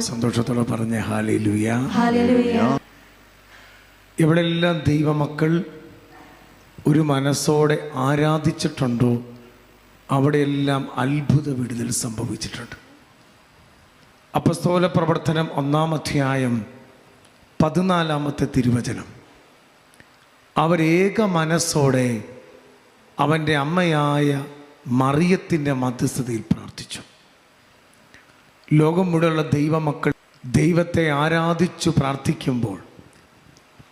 സന്തോഷത്തോടെ പറഞ്ഞ ഹാലേലുയ. എവിടെല്ലാം ദൈവമക്കൾ ഒരു മനസ്സോടെ ആരാധിച്ചിട്ടുണ്ടോ അവിടെയെല്ലാം അത്ഭുത വിടുതൽ സംഭവിച്ചിട്ടുണ്ട്. അപ്പസ്തോല പ്രവർത്തനം ഒന്നാം അധ്യായം പതിനാലാമത്തെ തിരുവചനം. അവരേക മനസ്സോടെ അവന്റെ അമ്മയായ മറിയത്തിന്റെ മധ്യസ്ഥതയിൽ പ്രാർത്ഥിച്ചു. ലോകം മുഴുവനുള്ള ദൈവമക്കൾ ദൈവത്തെ ആരാധിച്ചു പ്രാർത്ഥിക്കുമ്പോൾ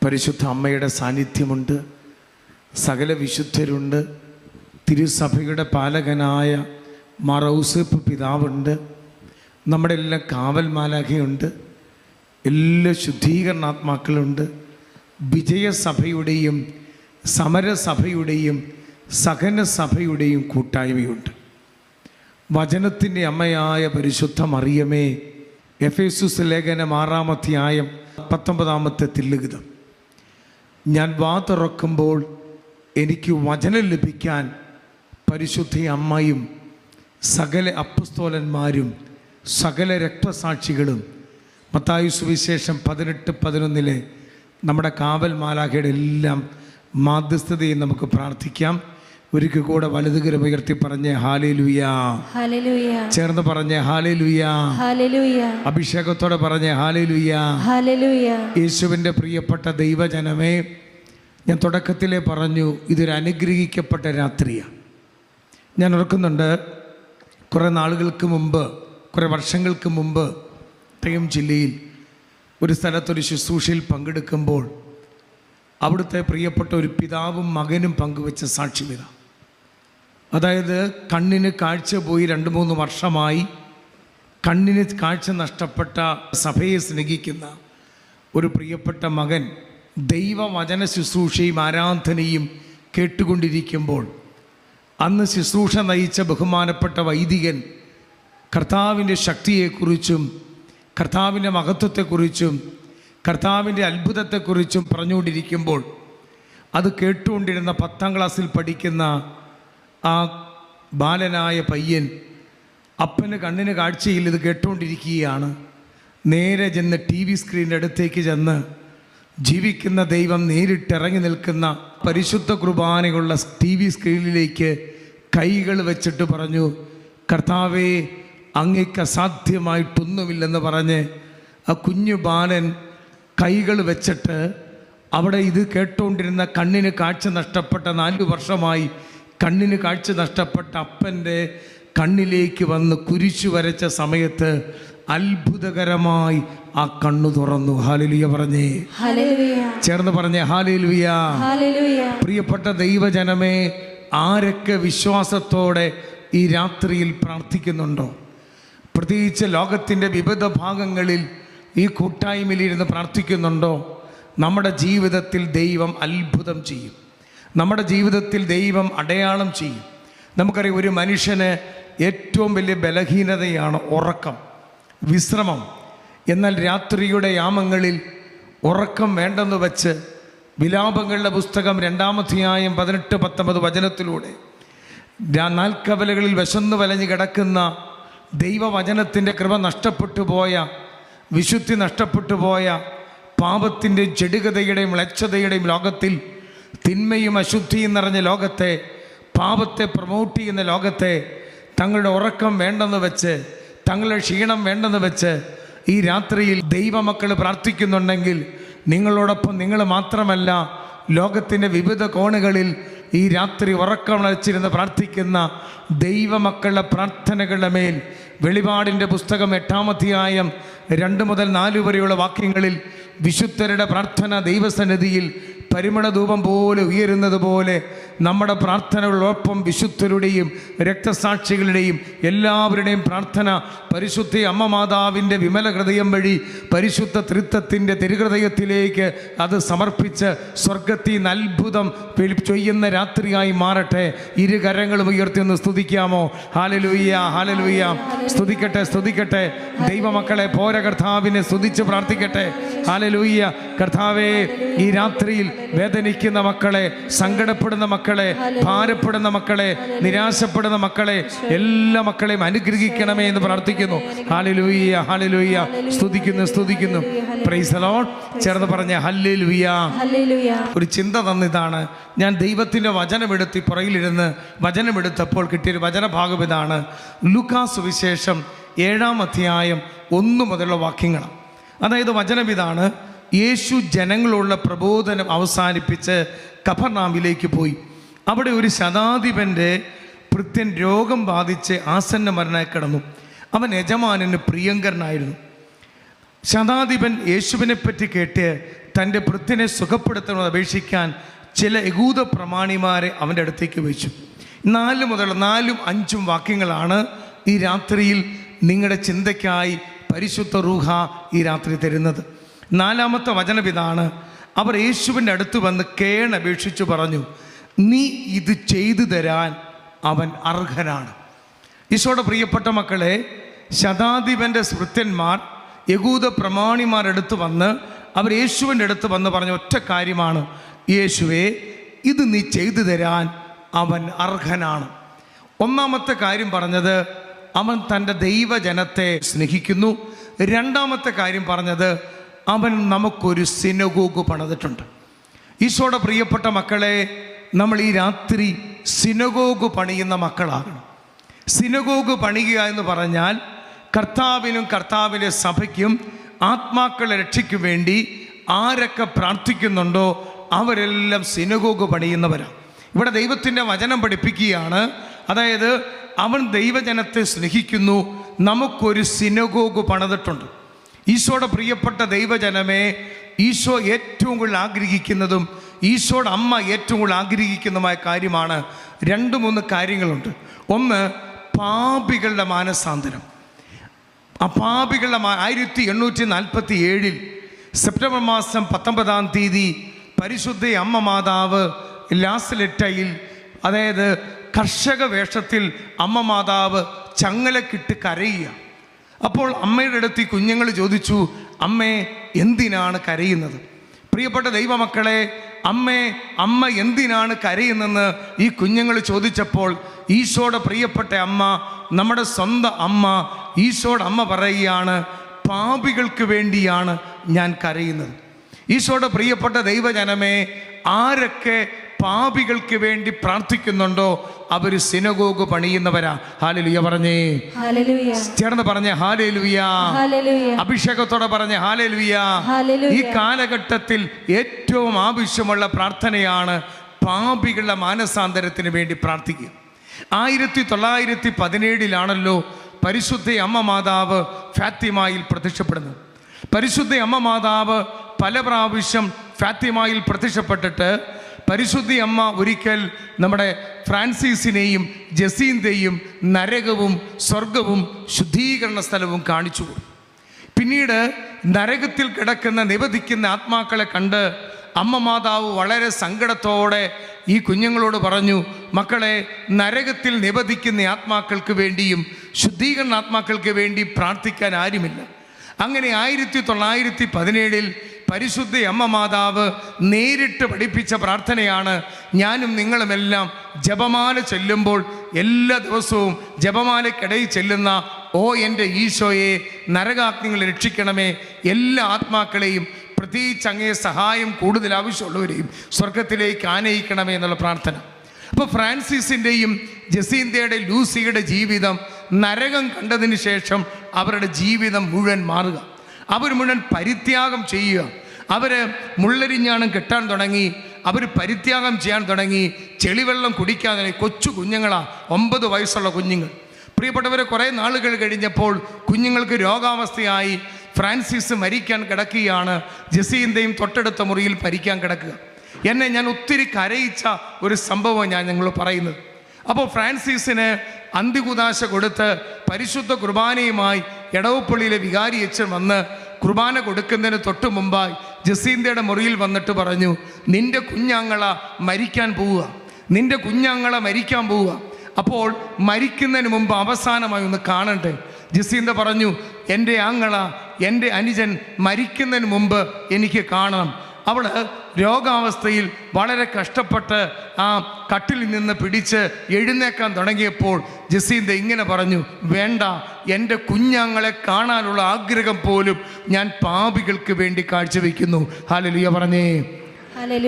പരിശുദ്ധ അമ്മയുടെ സാന്നിധ്യമുണ്ട്. സകല വിശുദ്ധരുണ്ട്. തിരുസഭയുടെ പാലകനായ മറൗസപ്പ് പിതാവുണ്ട്. നമ്മുടെ എല്ലാം കാവൽ മാലാഖയുണ്ട്. എല്ലാ ശുദ്ധീകരണാത്മാക്കളുണ്ട്. വിജയസഭയുടെയും സമരസഭയുടെയും സഹനസഭയുടെയും കൂട്ടായ്മയുണ്ട്. വചനത്തിന്റെ അമ്മയായ പരിശുദ്ധ മറിയമേ എഫേസുസ് ലേഖനം ആറാമധ്യായം പത്തൊമ്പതാമത്തെ തില്ലുകിതം. ഞാൻ വാ തുറക്കുമ്പോൾ എനിക്ക് വചനം ലഭിക്കാൻ പരിശുദ്ധ അമ്മയും സകല അപ്പസ്തോലന്മാരും സകല രക്തസാക്ഷികളും മത്തായു സുവിശേഷം പതിനെട്ട് പതിനൊന്നിലെ നമ്മുടെ കാവൽ മാലാഖയുടെ എല്ലാം മാധ്യസ്ഥതയും നമുക്ക് പ്രാർത്ഥിക്കാം. ഒരിക്കൽ കൂടെ വലതുകരം ഉയർത്തി പറഞ്ഞ് ഹാലേ ലുയാ Hallelujah. ചേർന്ന് പറഞ്ഞ് ഹാലേ ലുയാ Hallelujah. അഭിഷേകത്തോടെ പറഞ്ഞ് ഹാലേ ലുയാ Hallelujah. യേശുവിന്റെ പ്രിയപ്പെട്ട ദൈവജനമേ ഞാൻ തുടക്കത്തിലേ പറഞ്ഞു ഇതൊരു അനുഗ്രഹിക്കപ്പെട്ട രാത്രിയാണ് ഞാൻ ഓർക്കുന്നുണ്ട് കുറേ നാളുകൾക്ക് മുമ്പ് കുറേ വർഷങ്ങൾക്ക് മുമ്പ് കോട്ടയം ജില്ലയിൽ ഒരു സ്ഥലത്തൊരു ശുശ്രൂഷയിൽ പങ്കെടുക്കുമ്പോൾ അവിടുത്തെ പ്രിയപ്പെട്ട ഒരു പിതാവും മകനും പങ്കുവെച്ച സാക്ഷ്യമിത അതായത് കണ്ണിന് കാഴ്ച പോയി രണ്ട് മൂന്ന് വർഷമായി കണ്ണിന് കാഴ്ച നഷ്ടപ്പെട്ട സഭയെ സ്നേഹിക്കുന്ന ഒരു പ്രിയപ്പെട്ട മകൻ ദൈവവചന ശുശ്രൂഷയും ആരാധനയും കേട്ടുകൊണ്ടിരിക്കുമ്പോൾ അന്ന് ശുശ്രൂഷ നയിച്ച ബഹുമാനപ്പെട്ട വൈദികൻ കർത്താവിന്റെ ശക്തിയെക്കുറിച്ചും കർത്താവിന്റെ മഹത്വത്തെക്കുറിച്ചും കർത്താവിന്റെ അത്ഭുതത്തെക്കുറിച്ചും പറഞ്ഞുകൊണ്ടിരിക്കുമ്പോൾ അത് കേട്ടുകൊണ്ടിരുന്ന പത്താം ക്ലാസ്സിൽ പഠിക്കുന്ന ആ ബാലനായ പയ്യൻ അപ്പന് കണ്ണിന് കാഴ്ചയിൽ ഇത് കേട്ടുകൊണ്ടിരിക്കുകയാണ് നേരെ ചെന്ന് ടി വി സ്ക്രീനിന്റെ അടുത്തേക്ക് ചെന്ന് ജീവിക്കുന്ന ദൈവം നേരിട്ടിറങ്ങി നിൽക്കുന്ന പരിശുദ്ധ കുർബാനയുള്ള ടി വി സ്ക്രീനിലേക്ക് കൈകൾ വെച്ചിട്ട് പറഞ്ഞു കർത്താവേ അങ്ങേക്ക് അസാധ്യമായിട്ടൊന്നുമില്ലെന്ന് പറഞ്ഞ് ആ കുഞ്ഞു ബാലൻ കൈകൾ വെച്ചിട്ട് അവിടെ ഇത് കേട്ടുകൊണ്ടിരുന്ന കണ്ണിന് കാഴ്ച നഷ്ടപ്പെട്ട നാല് വർഷമായി കണ്ണിന് കാഴ്ച നഷ്ടപ്പെട്ട അപ്പന്റെ കണ്ണിലേക്ക് വന്ന് കുരിശു വരച്ച സമയത്ത് അത്ഭുതകരമായി ആ കണ്ണു തുറന്നു. ഹാലിലിയ പറഞ്ഞേ. ചേർന്ന് പറഞ്ഞേ ഹാലിലുയ പ്രിയപ്പെട്ട ദൈവജനമേ ആരൊക്കെ വിശ്വാസത്തോടെ ഈ രാത്രിയിൽ പ്രാർത്ഥിക്കുന്നുണ്ടോ? പ്രത്യേകിച്ച് ലോകത്തിന്റെ വിവിധ ഭാഗങ്ങളിൽ ഈ കൂട്ടായ്മയിലിരുന്ന് പ്രാർത്ഥിക്കുന്നുണ്ടോ? നമ്മുടെ ജീവിതത്തിൽ ദൈവം അത്ഭുതം ചെയ്യും. നമ്മുടെ ജീവിതത്തിൽ ദൈവം അടയാളം ചെയ്യും. നമുക്കറിയാം ഒരു മനുഷ്യന് ഏറ്റവും വലിയ ബലഹീനതയാണ് ഉറക്കം വിശ്രമം. എന്നാൽ രാത്രിയുടെ യാമങ്ങളിൽ ഉറക്കം വേണ്ടെന്ന് വച്ച് വിലാപങ്ങളുടെ പുസ്തകം രണ്ടാമധ്യായം പതിനെട്ട് പത്തൊമ്പത് വചനത്തിലൂടെ നാൽക്കവലകളിൽ വിശന്നു വലഞ്ഞു കിടക്കുന്ന ദൈവവചനത്തിന്റെ കൃപ നഷ്ടപ്പെട്ടു പോയ വിശുദ്ധി നഷ്ടപ്പെട്ടു പോയ പാപത്തിന്റെയും ചെടുകതയുടെയും മ്ലച്ഛതയുടെയും ലോകത്തിൽ തിന്മയും അശുദ്ധിയും നിറഞ്ഞ ലോകത്തെ പാപത്തെ പ്രമോട്ട് ചെയ്യുന്ന ലോകത്തെ തങ്ങളുടെ ഉറക്കം വേണ്ടെന്ന് വെച്ച് തങ്ങളുടെ ക്ഷീണം വേണ്ടെന്ന് വെച്ച് ഈ രാത്രിയിൽ ദൈവമക്കൾ പ്രാർത്ഥിക്കുന്നുണ്ടെങ്കിൽ നിങ്ങളോടൊപ്പം നിങ്ങൾ മാത്രമല്ല ലോകത്തിന്റെ വിവിധ കോണുകളിൽ ഈ രാത്രി ഉറക്കം ഉറക്കമളച്ചിരുന്ന് പ്രാർത്ഥിക്കുന്ന ദൈവമക്കളുടെ പ്രാർത്ഥനകളുടെ മേൽ വെളിപാടിന്റെ പുസ്തകം എട്ടാമധ്യായം രണ്ട് മുതൽ നാല് വരെയുള്ള വാക്യങ്ങളിൽ വിശുദ്ധരുടെ പ്രാർത്ഥന ദൈവസന്നിധിയിൽ പരിമള ധൂപം പോലെ ഉയരുന്നത് പോലെ നമ്മുടെ പ്രാർത്ഥനകളോടൊപ്പം വിശുദ്ധരുടെയും രക്തസാക്ഷികളുടെയും എല്ലാവരുടെയും പ്രാർത്ഥന പരിശുദ്ധ അമ്മ മാതാവിന്റെ വിമല ഹൃദയം വഴി പരിശുദ്ധ തൃത്വത്തിന്റെ തിരുഹൃദയത്തിലേക്ക് അത് സമർപ്പിച്ച് സ്വർഗത്തിൽ അത്ഭുതം ചെയ്യുന്ന രാത്രിയായി മാറട്ടെ. ഇരു കരങ്ങളും ഉയർത്തി ഒന്ന് സ്തുതിക്കാമോ? ഹാലലുയ്യ ഹാലലുയ്യ സ്തുതിക്കട്ടെ സ്തുതിക്കട്ടെ. ദൈവമക്കളെ പോര കർത്താവിനെ സ്തുതിച്ച് പ്രാർത്ഥിക്കട്ടെ. ഹാലലൂയ്യ കർത്താവേ ഈ രാത്രിയിൽ വേദനിക്കുന്ന മക്കളെ സങ്കടപ്പെടുന്ന മക്കളെ മക്കളെ ഭാരപ്പെടുന്ന മക്കളെ നിരാശപ്പെടുന്ന മക്കളെ എല്ലാ മക്കളെയും അനുഗ്രഹിക്കണമേ എന്ന് പ്രാർത്ഥിക്കുന്നു. ഹാലലൂയ്യ ഹാലലൂയ്യ സ്തുതിക്കുന്നു സ്തുതിക്കുന്നു. പ്രൈസലോൺ ചേർന്ന് പറഞ്ഞ ഹല്ലിലുയ്യ ഹല്ലേലൂയ ഒരു ചിന്ത തന്നിതാണ്. ഞാൻ ദൈവത്തിന്റെ വചനമെടുത്ത് പുറകിലിരുന്ന് വചനമെടുത്തപ്പോൾ കിട്ടിയൊരു വചനഭാഗം ഇതാണ്. ലുക്കാസ് സുവിശേഷം ഏഴാം അധ്യായം ഒന്ന് മുതലുള്ള വാക്യങ്ങളാണ് അതായത് വചനം ഇതാണ്. യേശു ജനങ്ങളുള്ള പ്രബോധനം അവസാനിപ്പിച്ച് കഫർനാമിലേക്ക് പോയി. അവിടെ ഒരു ശതാധിപന്റെ ഭൃത്യൻ രോഗം ബാധിച്ച് ആസന്ന മരണമായി കിടന്നു. അവൻ യജമാനന് പ്രിയങ്കരനായിരുന്നു. ശതാധിപൻ യേശുവിനെ പറ്റി കേട്ട് തന്റെ ഭൃത്യനെ സുഖപ്പെടുത്തണമെന്ന് അപേക്ഷിക്കാൻ ചില യഹൂദ പ്രമാണിമാരെ അവന്റെ അടുത്തേക്ക് വെച്ചു നാല് മുതൽ നാലും അഞ്ചും വാക്യങ്ങളാണ് ഈ രാത്രിയിൽ നിങ്ങളുടെ ചിന്തയ്ക്കായി പരിശുദ്ധ റൂഹ ഈ രാത്രി തരുന്നത്. നാലാമത്തെ വചനം ഇതാണ് അവർ യേശുവിന്റെ അടുത്ത് വന്ന് കേണപേക്ഷിച്ചു പറഞ്ഞു നീ ഇത് ചെയ്തു തരാൻ അവൻ അർഹനാണ്. ഈശോയുടെ പ്രിയപ്പെട്ട മക്കളെ ശതാധിപന്റെ സ്മൃത്യന്മാർ യഹൂദ പ്രമാണിമാരെടുത്ത് വന്ന് അവർ യേശുവിന്റെ അടുത്ത് വന്ന് പറഞ്ഞ ഒറ്റ കാര്യമാണ്. യേശുവേ ഇത് നീ ചെയ്തു തരാൻ അവൻ അർഹനാണ്. ഒന്നാമത്തെ കാര്യം പറഞ്ഞത് അവൻ തന്റെ ദൈവജനത്തെ സ്നേഹിക്കുന്നു. രണ്ടാമത്തെ കാര്യം പറഞ്ഞത് അവൻ നമുക്കൊരു സിനഗോഗ് പണിതിട്ടുണ്ട്. ഈശോയുടെ പ്രിയപ്പെട്ട മക്കളെ നമ്മൾ ഈ രാത്രി സിനഗോഗ് പണിയുന്ന മക്കളാകണം. സിനഗോഗ് പണിയുക എന്ന് പറഞ്ഞാൽ കർത്താവിനും കർത്താവിന്റെ സഭയ്ക്കും ആത്മാക്കളെ രക്ഷയ്ക്കു വേണ്ടി ആരൊക്കെ പ്രാർത്ഥിക്കുന്നുണ്ടോ അവരെല്ലാം സിനഗോഗ് പണിയുന്നവരാണ് ഇവിടെ ദൈവത്തിന്റെ വചനം പഠിപ്പിക്കുകയാണ്. അതായത് അവൻ ദൈവജനത്തെ സ്നേഹിക്കുന്നു. നമുക്കൊരു സിനഗോഗ് പണിതിട്ടുണ്ട്. ഈശോയുടെ പ്രിയപ്പെട്ട ദൈവജനമേ ഈശോ ഏറ്റവും കൂടുതൽ ആഗ്രഹിക്കുന്നതും ഈശോയുടെ അമ്മ ഏറ്റവും കൂടുതൽ ആഗ്രഹിക്കുന്നതുമായ കാര്യമാണ് രണ്ട് മൂന്ന് കാര്യങ്ങളുണ്ട്. ഒന്ന് പാപികളുടെ മാനസാന്തരം. ആ പാപികളുടെ മാ- ആയിരത്തി എണ്ണൂറ്റി നാൽപ്പത്തി ഏഴിൽ സെപ്റ്റംബർ മാസം പത്തൊമ്പതാം തീയതി പരിശുദ്ധ അമ്മ മാതാവ് ലാസ്ലെറ്റയിൽ അതായത് കർഷക വേഷത്തിൽ അമ്മ മാതാവ് ചങ്ങലക്കിട്ട് കരയുക. അപ്പോൾ അമ്മയുടെ അടുത്ത് ഈ കുഞ്ഞുങ്ങൾ ചോദിച്ചു അമ്മേ എന്തിനാണ് കരയുന്നത്? പ്രിയപ്പെട്ട ദൈവമക്കളെ അമ്മേ അമ്മ എന്തിനാണ് കരയുന്നെന്ന് ഈ കുഞ്ഞുങ്ങൾ ചോദിച്ചപ്പോൾ ഈശോയുടെ പ്രിയപ്പെട്ട അമ്മ നമ്മുടെ സ്വന്തം അമ്മ ഈശോയുടെ അമ്മ പറയുകയാണ് പാപികൾക്ക് വേണ്ടിയാണ് ഞാൻ കരയുന്നത്. ഈശോയുടെ പ്രിയപ്പെട്ട ദൈവജനമേ ആരൊക്കെ പാപികൾക്ക് വേണ്ടി പ്രാർത്ഥിക്കുന്നുണ്ടോ? അവർ സിനഗോഗ് പണിയുന്നവരാ. ഹാലലുയ പറഞ്ഞേ. ചേർന്ന് പറഞ്ഞ ഹാലലുയ അഭിഷേകത്തോടെ പറഞ്ഞ ഹാലലുയ. ഈ കാലഘട്ടത്തിൽ ഏറ്റവും ആവശ്യമുള്ള പ്രാർത്ഥനയാണ് പാപികളുടെ മാനസാന്തരത്തിന് വേണ്ടി പ്രാർത്ഥിക്കുക. ആയിരത്തി തൊള്ളായിരത്തി പതിനേഴിലാണല്ലോ പരിശുദ്ധ അമ്മ മാതാവ് ഫാത്തിമായിൽ പ്രത്യക്ഷപ്പെടുന്നത്. പരിശുദ്ധ അമ്മ മാതാവ് പല പ്രാവശ്യം ഫാത്തിമായിൽ പ്രത്യക്ഷപ്പെട്ടിട്ട് പരിശുദ്ധി അമ്മ ഒരിക്കൽ നമ്മുടെ ഫ്രാൻസിസിനെയും ജസീന്തയും നരകവും സ്വർഗവും ശുദ്ധീകരണ സ്ഥലവും കാണിച്ചു പിന്നീട് നരകത്തിൽ കിടക്കുന്ന നിവധിക്കുന്ന ആത്മാക്കളെ കണ്ട് അമ്മ മാതാവ് വളരെ സങ്കടത്തോടെ ഈ കുഞ്ഞുങ്ങളോട് പറഞ്ഞു മക്കളെ നരകത്തിൽ നിവധിക്കുന്ന ആത്മാക്കൾക്ക് വേണ്ടിയും ശുദ്ധീകരണ ആത്മാക്കൾക്ക് വേണ്ടി പ്രാർത്ഥിക്കാൻ ആരുമില്ല. അങ്ങനെ ആയിരത്തി തൊള്ളായിരത്തി പതിനേഴിൽ പരിശുദ്ധ അമ്മ മാതാവ് നേരിട്ട് പഠിപ്പിച്ച പ്രാർത്ഥനയാണ് ഞാനും നിങ്ങളുമെല്ലാം ജപമാല ചൊല്ലുമ്പോൾ എല്ലാ ദിവസവും ജപമാലയ്ക്കിടയിൽ ചെല്ലുന്ന ഓ എന്റെ ഈശോയെ നരകാഗ്നികളെ രക്ഷിക്കണമേ. എല്ലാ ആത്മാക്കളെയും പ്രത്യേകിച്ച് അങ്ങേ സഹായം കൂടുതൽ ആവശ്യമുള്ളവരെയും സ്വർഗത്തിലേക്ക് ആനയിക്കണമേ എന്നുള്ള പ്രാർത്ഥന. അപ്പോൾ ഫ്രാൻസിസിന്റെയും ജസീന്തയുടെ ലൂസിയുടെ ജീവിതം നരകം കണ്ടതിന് ശേഷം അവരുടെ ജീവിതം മുഴുവൻ മാറുക. അവർ മുഴുവൻ പരിത്യാഗം ചെയ്യുക. അവർ മുള്ളരിഞ്ഞാണം കെട്ടാൻ തുടങ്ങി. അവർ പരിത്യാഗം ചെയ്യാൻ തുടങ്ങി. ചെളിവെള്ളം കുടിക്കാൻ തുടങ്ങി. കൊച്ചു കുഞ്ഞുങ്ങളാണ് ഒമ്പത് വയസ്സുള്ള കുഞ്ഞുങ്ങൾ. പ്രിയപ്പെട്ടവരെ കുറേ നാളുകൾ കഴിഞ്ഞപ്പോൾ കുഞ്ഞുങ്ങൾക്ക് രോഗാവസ്ഥയായി ഫ്രാൻസിസ് മരിക്കാൻ കിടക്കുകയാണ്. ജസീന്തയും തൊട്ടടുത്ത മുറിയിൽ പരിക്കാൻ കിടക്കുക. എന്നെ ഞാൻ ഒത്തിരി കരയിച്ച ഒരു സംഭവം ഞാൻ ഞങ്ങൾ പറയുന്നത്. അപ്പോൾ ഫ്രാൻസിസിന് അന്തികുദാശ കൊടുത്ത് പരിശുദ്ധ കുർബാനയുമായി എടവപ്പള്ളിയിലെ വികാരി അച്ഛൻ വന്ന് കുർബാന കൊടുക്കുന്നതിന് തൊട്ട് മുമ്പായി ജസീന്തയുടെ മുറിയിൽ വന്നിട്ട് പറഞ്ഞു നിന്റെ കുഞ്ഞാങ്ങള മരിക്കാൻ പോവുക. നിന്റെ കുഞ്ഞാങ്ങള മരിക്കാൻ പോവുക. അപ്പോൾ മരിക്കുന്നതിന് മുമ്പ് അവസാനമായി ഒന്ന് കാണണ്ടേ? ജസീന്ത പറഞ്ഞു എന്റെ ആങ്ങള എന്റെ അനുജൻ മരിക്കുന്നതിന് മുമ്പ് എനിക്ക് കാണണം. അവൾ രോഗാവസ്ഥയിൽ വളരെ കഷ്ടപ്പെട്ട് ആ കട്ടിൽ നിന്ന് പിടിച്ച് എഴുന്നേക്കാൻ തുടങ്ങിയപ്പോൾ ജസീന്ത ഇങ്ങനെ പറഞ്ഞു വേണ്ട എന്റെ കുഞ്ഞാങ്ങളെ കാണാനുള്ള ആഗ്രഹം പോലും ഞാൻ പാപികൾക്ക് വേണ്ടി കാഴ്ചവെക്കുന്നു. ഹാലലിയ പറഞ്ഞേ.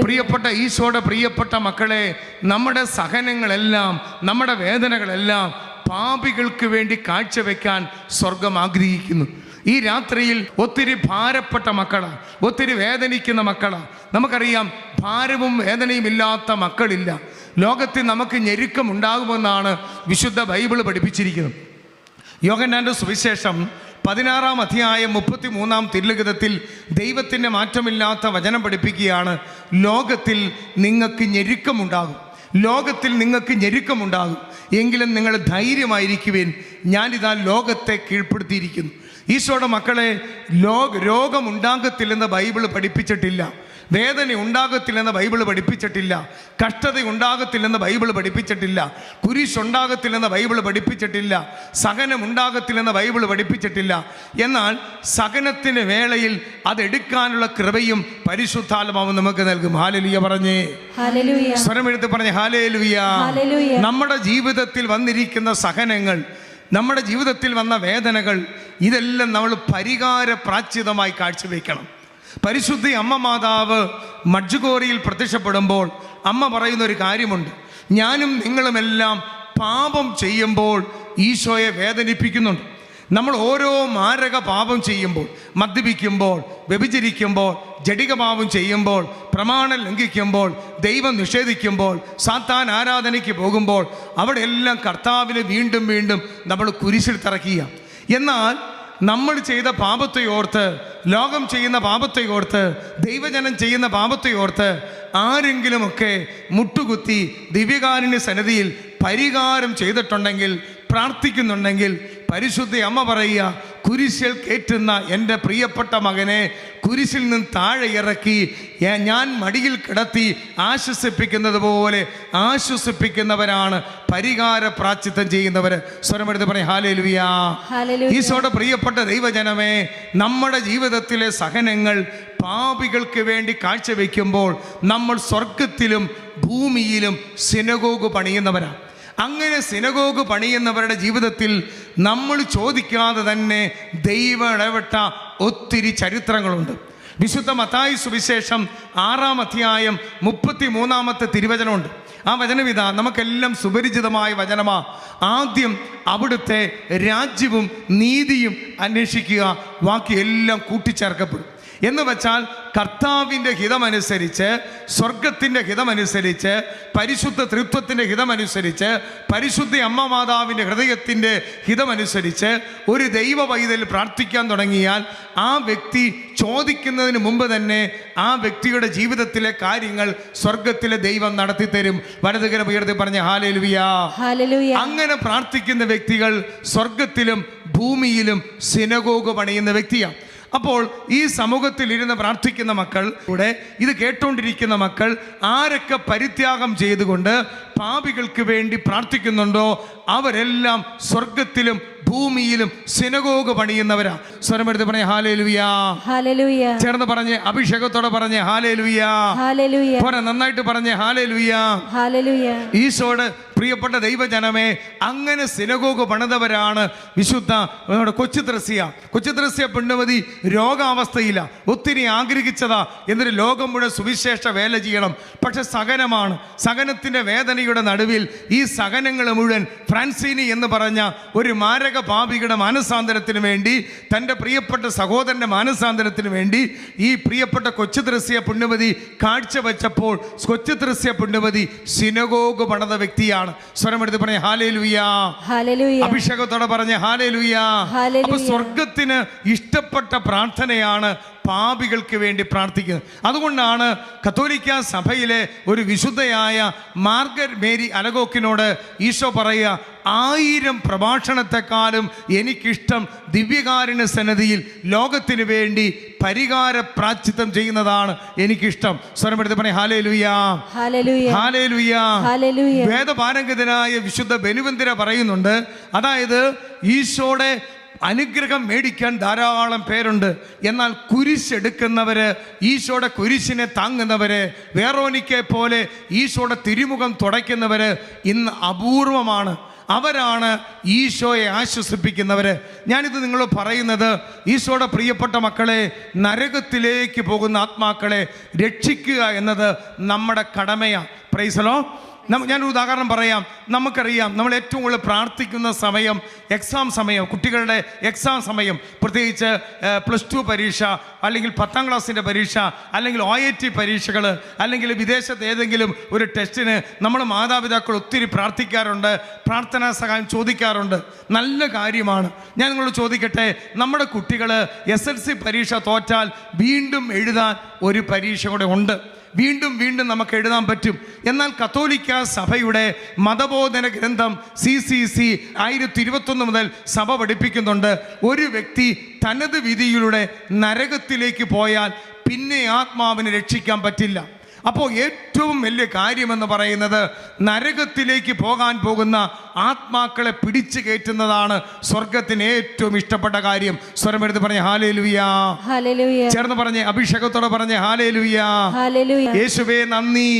പ്രിയപ്പെട്ട ഈശോയുടെ പ്രിയപ്പെട്ട മക്കളെ നമ്മുടെ സഹനങ്ങളെല്ലാം നമ്മുടെ വേദനകളെല്ലാം പാപികൾക്ക് വേണ്ടി കാഴ്ചവെക്കാൻ സ്വർഗം ആഗ്രഹിക്കുന്നു. ഈ രാത്രിയിൽ ഒത്തിരി ഭാരപ്പെട്ട മക്കളാണ് ഒത്തിരി വേദനിക്കുന്ന മക്കളാണ് നമുക്കറിയാം ഭാരവും വേദനയും ഇല്ലാത്ത മക്കളില്ല. ലോകത്തിൽ നമുക്ക് ഞെരുക്കം ഉണ്ടാകുമെന്നാണ് വിശുദ്ധ ബൈബിൾ പഠിപ്പിച്ചിരിക്കുന്നത്. യോഗനാന്റെ സുവിശേഷം പതിനാറാം അധ്യായം മുപ്പത്തി മൂന്നാം തിരുലിഖിതത്തിൽ ദൈവത്തിന്റെ മാറ്റമില്ലാത്ത വചനം പഠിപ്പിക്കുകയാണ്. ലോകത്തിൽ നിങ്ങൾക്ക് ഞെരുക്കമുണ്ടാകും. ലോകത്തിൽ നിങ്ങൾക്ക് ഞെരുക്കമുണ്ടാകും. എങ്കിലും നിങ്ങൾ ധൈര്യമായിരിക്കുവേൻ. ഞാനിതാ ലോകത്തെ കീഴ്പ്പെടുത്തിയിരിക്കുന്നു. ഈശോയുടെ മക്കളെ ലോക രോഗം ഉണ്ടാകത്തില്ലെന്ന് ബൈബിൾ പഠിപ്പിച്ചിട്ടില്ല. വേദന ഉണ്ടാകത്തില്ലെന്ന് ബൈബിൾ പഠിപ്പിച്ചിട്ടില്ല. കഷ്ടത ഉണ്ടാകത്തില്ലെന്ന് ബൈബിൾ പഠിപ്പിച്ചിട്ടില്ല. കുരിശ് കുരിശുണ്ടാകത്തില്ലെന്ന് ബൈബിൾ പഠിപ്പിച്ചിട്ടില്ല. സഹനം ഉണ്ടാകത്തില്ലെന്ന് ബൈബിൾ പഠിപ്പിച്ചിട്ടില്ല. എന്നാൽ സഹനത്തിന് വേളയിൽ അതെടുക്കാനുള്ള കൃപയും പരിശുദ്ധാത്മാവും നമുക്ക് നൽകും. ഹാലലിയ പറഞ്ഞേ. സ്വരമെടുത്ത് പറഞ്ഞ ഹാലേലുയ. നമ്മുടെ ജീവിതത്തിൽ വന്നിരിക്കുന്ന സഹനങ്ങൾ നമ്മുടെ ജീവിതത്തിൽ വന്ന വേദനകൾ ഇതെല്ലാം നമ്മൾ പരിഹാര പ്രാച്യതമായി കാഴ്ചവെക്കണം. പരിശുദ്ധി അമ്മ മാതാവ് മഡ്ജുകോറിയിൽ പ്രത്യക്ഷപ്പെടുമ്പോൾ അമ്മ പറയുന്ന ഒരു കാര്യമുണ്ട്. ഞാനും നിങ്ങളുമെല്ലാം പാപം ചെയ്യുമ്പോൾ ഈശോയെ വേദനിപ്പിക്കുന്നുണ്ട്. നമ്മൾ ഓരോ മാരക പാപം ചെയ്യുമ്പോൾ മദ്യപിക്കുമ്പോൾ വ്യഭിചരിക്കുമ്പോൾ ജടിക പാപം ചെയ്യുമ്പോൾ പ്രമാണം ലംഘിക്കുമ്പോൾ ദൈവം നിഷേധിക്കുമ്പോൾ സാത്താൻ ആരാധനയ്ക്ക് പോകുമ്പോൾ അവിടെ എല്ലാം കർത്താവിനെ വീണ്ടും വീണ്ടും നമ്മൾ കുരിശിൽ തറക്കുക. എന്നാൽ നമ്മൾ ചെയ്ത പാപത്തെ ഓർത്ത് ലോകം ചെയ്യുന്ന പാപത്തെ ഓർത്ത് ദൈവജനം ചെയ്യുന്ന പാപത്തെ ഓർത്ത് ആരെങ്കിലുമൊക്കെ മുട്ടുകുത്തി ദിവ്യകാരുണ്യ സന്നിധിയിൽ പരിഹാരം ചെയ്തിട്ടുണ്ടെങ്കിൽ പ്രാർത്ഥിക്കുന്നുണ്ടെങ്കിൽ പരിശുദ്ധ അമ്മ പറയുക കുരിശിൽ കയറ്റുന്ന എന്റെ പ്രിയപ്പെട്ട മകനെ കുരിശിൽ നിന്ന് താഴെ ഇറക്കി ഞാൻ- മടിയിൽ കിടത്തി ആശ്വസിപ്പിക്കുന്നത് പോലെ ആശ്വസിപ്പിക്കുന്നവരാണ് പരിഹാര പ്രാച്ചിത്തം ചെയ്യുന്നവർ സ്വരമെടുത്ത് പറയും ഹാലേ ലുവിയാ ഹല്ലേലൂയ ഈശോയുടെ പ്രിയപ്പെട്ട ദൈവജനമേ നമ്മുടെ ജീവിതത്തിലെ സഹനങ്ങൾ പാപികൾക്ക് വേണ്ടി കാഴ്ചവെക്കുമ്പോൾ നമ്മൾ സ്വർഗത്തിലും ഭൂമിയിലും സിനഗോഗ് പണിയുന്നവരാണ് അങ്ങനെ സിനഗോഗ് പണിയുന്നവരുടെ ജീവിതത്തിൽ നമ്മൾ ചോദിക്കാതെ തന്നെ ദൈവം ഇടപെട്ട ഒത്തിരി ചരിത്രങ്ങളുണ്ട്. വിശുദ്ധ മത്തായി സുവിശേഷം ആറാം അധ്യായം മുപ്പത്തി മൂന്നാമത്തെ തിരുവചനമുണ്ട്. ആ വചനവിധ നമുക്കെല്ലാം സുപരിചിതമായ വചനമാ. ആദ്യം അവിടുത്തെ രാജ്യവും നീതിയും അന്വേഷിക്കുക ബാക്കി എല്ലാം കൂട്ടിച്ചേർക്കപ്പെടും. എന്ന് വെച്ചാൽ കർത്താവിന്റെ ഹിതമനുസരിച്ച് സ്വർഗത്തിന്റെ ഹിതമനുസരിച്ച് പരിശുദ്ധ തൃത്വത്തിന്റെ ഹിതമനുസരിച്ച് പരിശുദ്ധ അമ്മ മാതാവിന്റെ ഹൃദയത്തിന്റെ ഹിതമനുസരിച്ച് ഒരു ദൈവ പൈതൽ പ്രാർത്ഥിക്കാൻ തുടങ്ങിയാൽ ആ വ്യക്തി ചോദിക്കുന്നതിന് മുമ്പ് തന്നെ ആ വ്യക്തിയുടെ ജീവിതത്തിലെ കാര്യങ്ങൾ സ്വർഗത്തിലെ ദൈവം നടത്തി തരും വലതുകരം ഉയർത്തി പറഞ്ഞ ഹാലലുവിയ അങ്ങനെ പ്രാർത്ഥിക്കുന്ന വ്യക്തികൾ സ്വർഗത്തിലും ഭൂമിയിലും സിനഗോഗ് പണിയുന്ന വ്യക്തിയാണ്. അപ്പോൾ ഈ സമൂഹത്തിൽ ഇരുന്ന് പ്രാർത്ഥിക്കുന്ന മക്കൾ കൂടെ ഇത് കേട്ടുകൊണ്ടിരിക്കുന്ന മക്കൾ ആരൊക്കെ പരിത്യാഗം ചെയ്തുകൊണ്ട് പാപികൾക്ക് വേണ്ടി പ്രാർത്ഥിക്കുന്നുണ്ടോ? അവരെല്ലാം സ്വർഗത്തിലും ഭൂമിയിലും സിനഗോഗ് പണിയുന്നവരാ. സ്വരം സ്വരമെടുത്ത് പറഞ്ഞ ഹാലേ ലുവിയാ ഹല്ലേലൂയ ചേർന്ന് പറഞ്ഞ് അഭിഷേകത്തോടെ പറഞ്ഞ ഹാലേ ലുവിയാ ഹല്ലേലൂയ പോരാ നന്നായിട്ട് പറഞ്ഞ ഹാലേ ലുവിയാ ഹല്ലേലൂയ ഈശോട് പ്രിയപ്പെട്ട ദൈവജനമേ അങ്ങനെ സിനഗോഗ് പണിതവരാണ് വിശുദ്ധ നമ്മുടെ കൊച്ചു ത്രസ്യ. കൊച്ചു ത്രസ്യ പുണ്യവതി രോഗാവസ്ഥയില്ല ഒത്തിരി ആഗ്രഹിച്ചതാ. എന്നൊരു ലോകം മുഴുവൻ സുവിശേഷ വേല ചെയ്യണം. പക്ഷെ സഹനമാണ്. സഹനത്തിന്റെ വേദനയുടെ നടുവിൽ ഈ സഹനങ്ങൾ മുഴുവൻ ഫ്രാൻസിനി എന്ന് പറഞ്ഞ ഒരു മാരക പാപികയുടെ മാനസാന്തരത്തിന് വേണ്ടി തന്റെ പ്രിയപ്പെട്ട സഹോദരന്റെ മാനസാന്തരത്തിന് വേണ്ടി ഈ പ്രിയപ്പെട്ട കൊച്ചു ത്രസ്യ പുണ്യവതി കാഴ്ചവെച്ചപ്പോൾ കൊച്ചു ത്രസ്യ പുണ്യവതി സിനഗോഗ് പണത വ്യക്തിയാണ്. സ്വരമെടുത്ത് പറഞ്ഞ ഹാലേ ലുയാ അഭിഷേകത്തോടെ പറഞ്ഞ ഹാലേ ലുയാ അപ്പൊ സ്വർഗത്തിന് ഇഷ്ടപ്പെട്ട പ്രാർത്ഥനയാണ് പാപികൾക്ക് വേണ്ടി പ്രാർത്ഥിക്കുന്നത്. അതുകൊണ്ടാണ് കത്തോലിക്ക സഭയിലെ ഒരു വിശുദ്ധയായ മാർഗർ മേരി അലഗോക്കിനോട് ഈശോ പറയുക ആയിരം പ്രഭാഷണത്തെക്കാളും എനിക്കിഷ്ടം ദിവ്യകാരുണ്യ സന്നദ്ധിയിൽ ലോകത്തിന് വേണ്ടി പരിഹാര പ്രാച്ചിത്വം ചെയ്യുന്നതാണ് എനിക്കിഷ്ടം. സ്വരമെടുത്ത് പറഞ്ഞ ഹാലേ ലുയാ ഹാലേ ലുയാ വേദപാരംഗതനായ വിശുദ്ധ ബനുവന്തിര പറയുന്നുണ്ട് അതായത് ഈശോടെ അനുഗ്രഹം മേടിക്കാൻ ധാരാളം പേരുണ്ട്. എന്നാൽ കുരിശെടുക്കുന്നവര് ഈശോയുടെ കുരിശിനെ താങ്ങുന്നവര് വേറോനിക്കെ പോലെ ഈശോയുടെ തിരുമുഖം തുടയ്ക്കുന്നവര് ഇന്ന് അപൂർവമാണ്. അവരാണ് ഈശോയെ ആശ്വസിപ്പിക്കുന്നവർ ഞാനിത് നിങ്ങൾ പറയുന്നത് ഈശോയുടെ പ്രിയപ്പെട്ട മക്കളെ നരകത്തിലേക്ക് പോകുന്ന ആത്മാക്കളെ രക്ഷിക്കുക എന്നത് നമ്മുടെ കടമയാണ് പ്രൈസലോ ഞാനൊരു ഉദാഹരണം പറയാം. നമുക്കറിയാം നമ്മൾ ഏറ്റവും കൂടുതൽ പ്രാർത്ഥിക്കുന്ന സമയം എക്സാം സമയം കുട്ടികളുടെ എക്സാം സമയം. പ്രത്യേകിച്ച് പ്ലസ് ടു പരീക്ഷ അല്ലെങ്കിൽ പത്താം ക്ലാസ്സിന്റെ പരീക്ഷ അല്ലെങ്കിൽ ഒ എ ടി പരീക്ഷകൾ അല്ലെങ്കിൽ വിദേശത്ത് ഏതെങ്കിലും ഒരു ടെസ്റ്റിന് നമ്മൾ മാതാപിതാക്കൾ ഒത്തിരി പ്രാർത്ഥിക്കാറുണ്ട് പ്രാർത്ഥനാ സഹായം ചോദിക്കാറുണ്ട്. നല്ല കാര്യമാണ്. ഞാൻ നിങ്ങളോട് ചോദിക്കട്ടെ നമ്മുടെ കുട്ടികൾ എസ് എൽ സി പരീക്ഷ തോറ്റാൽ വീണ്ടും എഴുതാൻ ഒരു പരീക്ഷ കൂടെ ഉണ്ട്. വീണ്ടും വീണ്ടും നമുക്ക് എഴുതാൻ പറ്റും. എന്നാൽ കത്തോലിക്ക സഭയുടെ മതബോധന ഗ്രന്ഥം സി സി സി ആയിരത്തി ഇരുപത്തൊന്ന് മുതൽ സഭ പഠിപ്പിക്കുന്നുണ്ട്. ഒരു വ്യക്തി തനത് വിധിയിലൂടെ നരകത്തിലേക്ക് പോയാൽ പിന്നെ ആത്മാവിനെ രക്ഷിക്കാൻ പറ്റില്ല. അപ്പോൾ ഏറ്റവും വലിയ കാര്യമെന്ന് പറയുന്നത് നരകത്തിലേക്ക് പോകാൻ പോകുന്ന ആത്മാക്കളെ പിടിച്ചു കയറ്റുന്നതാണ് സ്വർഗത്തിന് ഏറ്റവും ഇഷ്ടപ്പെട്ട കാര്യം. സ്വരം എടുത്ത് പറഞ്ഞ ഹാലേ ലുയാ ചേർന്ന് പറഞ്ഞ് അഭിഷേകത്തോടെ പറഞ്ഞ ഹാലേ ലുയാ യേശുവേ നന്ദി.